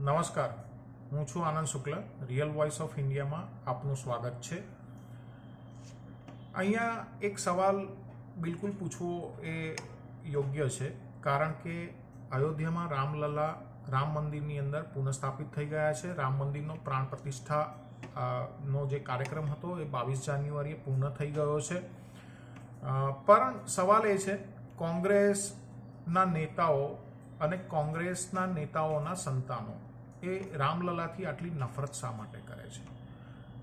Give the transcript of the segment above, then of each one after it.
નમસ્કાર. હું છું Anand Shukla. Real voice of ઇન્ડિયામાં આપનું સ્વાગત છે. અહીંયા એક સવાલ બિલકુલ પૂછવો એ યોગ્ય છે, કારણ કે અયોધ્યામાં રામલલા, રામ મંદિરની અંદર પુનઃસ્થાપિત થઈ ગયા છે. રામ મંદિરનો પ્રાણ પ્રતિષ્ઠા નો જે કાર્યક્રમ હતો એ બાવીસ જાન્યુઆરીએ પૂર્ણ થઈ ગયો છે. પણ સવાલ એ છે, કોંગ્રેસના નેતાઓ અને કોંગ્રેસના નેતાઓના સંતાનો એ રામલલાથી આટલી નફરત શા માટે કરે છે?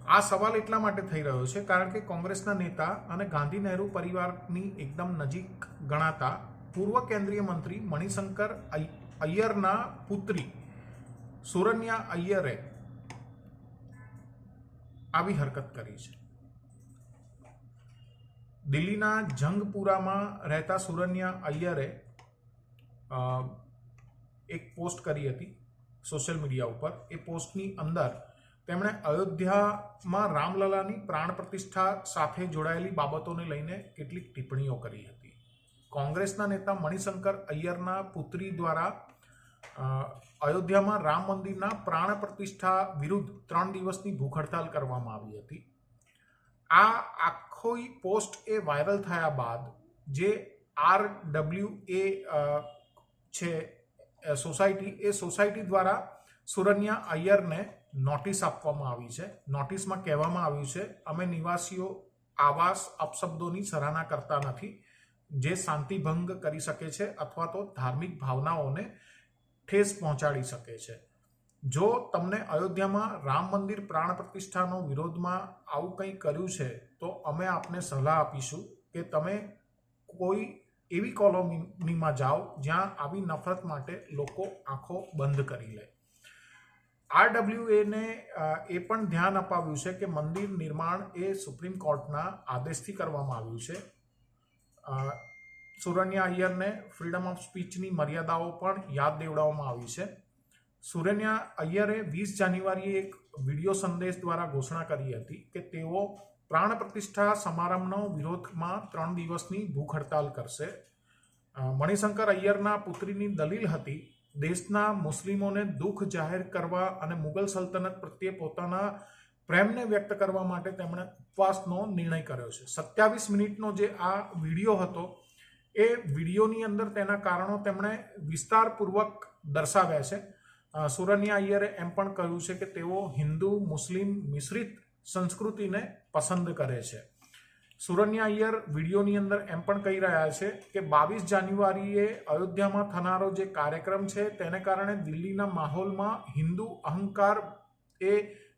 આ સવાલ એટલા માટે થઈ રહ્યો છે કારણ કે કોંગ્રેસના નેતા અને ગાંધી નહેરુ પરિવારની એકદમ નજીક ગણાતા પૂર્વ કેન્દ્રીય મંત્રી મણિશંકર અય્યરના પુત્રી સુરન્યા અય્યરે આવી હરકત કરી છે. દિલ્હીના જંગપુરામાં રહેતા સુરન્યા અય્યરે એક પોસ્ટ કરી હતી સોશિયલ મીડિયા ઉપર, એ પોસ્ટની અંદર તેમણે અયોધ્યામાં રામલલાની પ્રાણ પ્રતિષ્ઠા સાથે જોડાયેલી બાબતોને લઈને કેટલીક ટિપ્પણીઓ કરી હતી. કોંગ્રેસના નેતા મણિશંકર અય્યરના પુત્રી દ્વારા અયોધ્યામાં રામ મંદિરના પ્રાણ પ્રતિષ્ઠા વિરુદ્ધ ત્રણ દિવસની ભૂખ હડતાલ કરવામાં આવી હતી. આ આખી પોસ્ટ એ વાયરલ થયા બાદ, જે આર ડબલ્યુ એ છે સોસાયટી, એ સોસાયટી દ્વારા સુરન્યા અય્યરને નોટિસ આપવામાં આવી છે. નોટિસમાં કહેવામાં આવ્યું છે, અમે નિવાસીઓ આવાસ અપશબ્દોની સરાહના કરતા નથી. જે શાંતિભંગ કરી શકે છે અથવા તો ધાર્મિક ભાવનાઓને ઠેસ પહોંચાડી શકે છે. જો તમને અયોધ્યામાં રામ મંદિર પ્રાણ પ્રતિષ્ઠાનો વિરોધમાં આવું કંઈ કર્યું છે, તો અમે આપને સલાહ આપીશું કે તમે કોઈ એવી કોલોનીમાં જાઓ જ્યાં આવી નફરત માટે લોકો આંખો બંધ કરી લે. આરડબ્લ્યુએને એ પણ ધ્યાન અપાવ્યું છે કે મંદિર નિર્માણ એ સુપ્રીમ કોર્ટના આદેશથી કરવામાં આવ્યું છે. સુરન્યા અય્યરને ફ્રીડમ ઓફ સ્પીચની મર્યાદાઓ પણ યાદ દેવડાવવામાં આવી છે. સુરન્યા અય્યરે વીસ જાન્યુઆરીએ એક વીડિયો સંદેશ દ્વારા ઘોષણા કરી હતી કે તેઓ પ્રાણ પ્રતિષ્ઠા સમારંભનો વિરોધમાં ત્રણ દિવસની ભૂખ હડતાલ કરશે મણિશંકર અય્યરના પુત્રીની દલીલ હતી, દેશના મુસ્લિમોને દુઃખ જાહેર કરવા અને મુગલ સલ્તનત પ્રત્યે પોતાના પ્રેમને વ્યક્ત કરવા માટે તેમણે ઉપવાસનો નિર્ણય કર્યો છે. સત્યાવીસ મિનિટનો જે આ વીડિયો હતો, એ વિડીયોની અંદર તેના કારણો તેમણે વિસ્તારપૂર્વક દર્શાવ્યા છે. સુરન્યા અય્યરે એમ પણ કહ્યું છે કે તેઓ હિન્દુ, મુસ્લિમ, મિશ્રિત સંસ્કૃતિને પસંદ કરે છે. સુરન્યા અય્યર વિડીયોની અંદર એમ પણ કહી રહ્યા છે કે બાવીસ જાન્યુઆરીએ અયોધ્યામાં થનારો જે કાર્યક્રમ છે તેને કારણે દિલ્હીના માહોલમાં હિન્દુ અહંકાર એ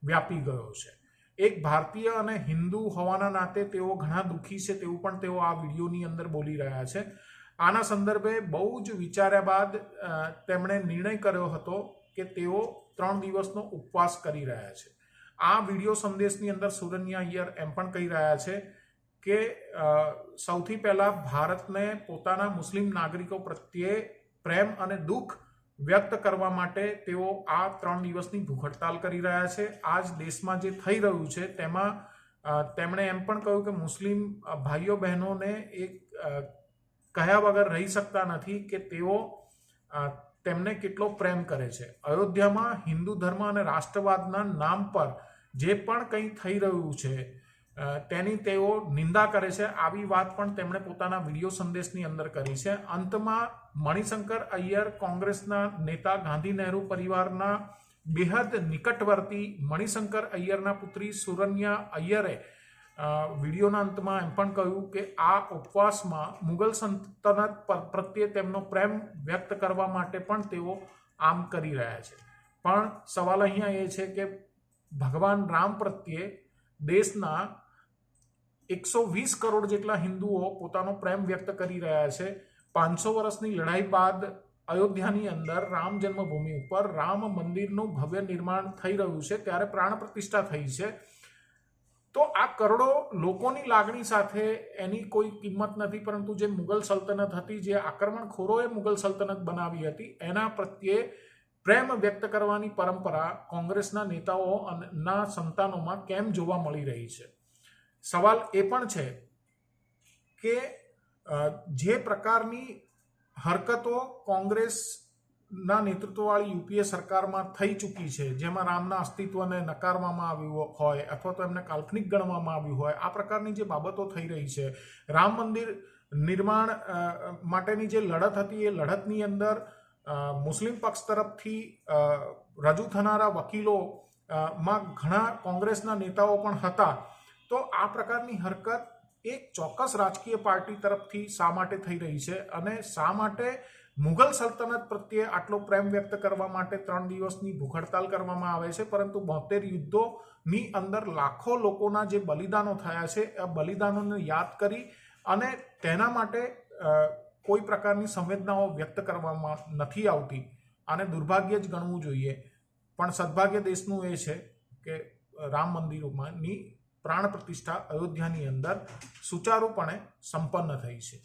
વ્યાપી ગયો છે. એક ભારતીય અને હિન્દુ હોવાના નાતે તેઓ ઘણા દુઃખી છે તેવું પણ તેઓ આ વિડીયોની અંદર બોલી રહ્યા છે. આના સંદર્ભે બહુ જ વિચાર્યા બાદ તેમણે નિર્ણય કર્યો હતો કે તેઓ ત્રણ દિવસનો ઉપવાસ કરી રહ્યા છે. આ વીડિયો સંદેશની અંદર સુરન્યા અય્યર એમ પણ કહી રહ્યા છે કે સૌથી પહેલાં ભારતને પોતાના મુસ્લિમ નાગરિકો પ્રત્યે પ્રેમ અને દુઃખ વ્યક્ત કરવા માટે તેઓ આ ત્રણ દિવસની ભૂખ હડતાલ કરી રહ્યા છે. આજ દેશમાં જે થઈ રહ્યું છે તેમાં તેમણે એમ પણ કહ્યું કે મુસ્લિમ ભાઈઓ બહેનોને એક કહ્યા વગર રહી શકતા નથી કે તેઓ તેમને કેટલો પ્રેમ કરે છે. અયોધ્યામાં હિન્દુ ધર્મ અને રાષ્ટ્રવાદના નામ પર જે પણ કંઈ થઈ રહ્યું છે તેની તેઓ નિંદા કરે છે. આવી વાત પણ તેમણે પોતાના વીડિયો સંદેશની અંદર કરી છે. અંતમાં મણિશંકર અય્યર કોંગ્રેસના નેતા ગાંધી નહેરુ પરિવારના બેહદ નિકટવર્તી મણિશંકર અય્યરના પુત્રી સુરન્યા અય્યરે વિડીયોના અંતમાં એમ પણ કહ્યું કે આ ઉપવાસમાં મુગલ સલ્તનત પર- પ્રત્યે તેમનો પ્રેમ વ્યક્ત કરવા માટે પણ તેઓ આમ કરી રહ્યા છે. પણ સવાલ અહીંયા એ છે કે ભગવાન રામ પ્રત્યે દેશના એકસો વીસ કરોડ જેટલા હિન્દુઓ પોતાનો પ્રેમ વ્યક્ત કરી રહ્યા છે. પાંચસો વર્ષની લડાઈ બાદ અયોધ્યાની અંદર રામ જન્મભૂમિ ઉપર રામ મંદિરનું ભવ્ય નિર્માણ થઈ રહ્યું છે, ત્યારે પ્રાણ પ્રતિષ્ઠા થઈ છે. તો આ કરોડો લોકોની લાગણી સાથે એની કોઈ કિંમત નથી, પરંતુ જે મુગલ સલ્તનત હતી, જે આક્રમણખોરોએ મુગલ સલ્તનત બનાવી હતી, એના પ્રત્યે પ્રેમ વ્યક્ત કરવાની પરંપરા કોંગ્રેસના નેતાઓ અને ના સંતાનોમાં કેમ જોવા મળી રહી છે? સવાલ એ પણ છે કે જે પ્રકારની હરકતો કોંગ્રેસના નેતૃત્વવાળી યુપીએ સરકારમાં થઈ ચૂકી છે, જેમાં રામના અસ્તિત્વને નકારવામાં આવ્યું હોય અથવા તો એમને કાલ્પનિક ગણવામાં આવ્યું હોય, આ પ્રકારની જે બાબતો થઈ રહી છે, રામ મંદિર નિર્માણ માટેની જે લડત હતી એ લડતની અંદર મુસ્લિમ પક્ષ તરફથી રજૂ થનારા વકીલો માં ઘણા કોંગ્રેસના નેતાઓ પણ હતા. તો આ પ્રકારની હરકત એક ચોક્કસ રાજકીય પાર્ટી તરફથી શા માટે થઈ રહી છે અને શા માટે મુઘલ સલ્તનત પ્રત્યે આટલો પ્રેમ વ્યક્ત કરવા માટે ત્રણ દિવસની ભૂખ હડતાલ કરવામાં આવે છે? પરંતુ બોતેર યુદ્ધોની અંદર લાખો લોકોના જે બલિદાનો થયા છે આ બલિદાનોને યાદ કરી અને તેના માટે કોઈ પ્રકારની સંવેદનાઓ વ્યક્ત કરવામાં નથી આવતી. આને દુર્ભાગ્ય જ ગણવું જોઈએ. પણ સદભાગ્ય દેશનું એ છે કે રામ મંદિરોમાંની પ્રાણ પ્રતિષ્ઠા અયોધ્યાની અંદર સુચારુપણે સંપન્ન થઈ છે.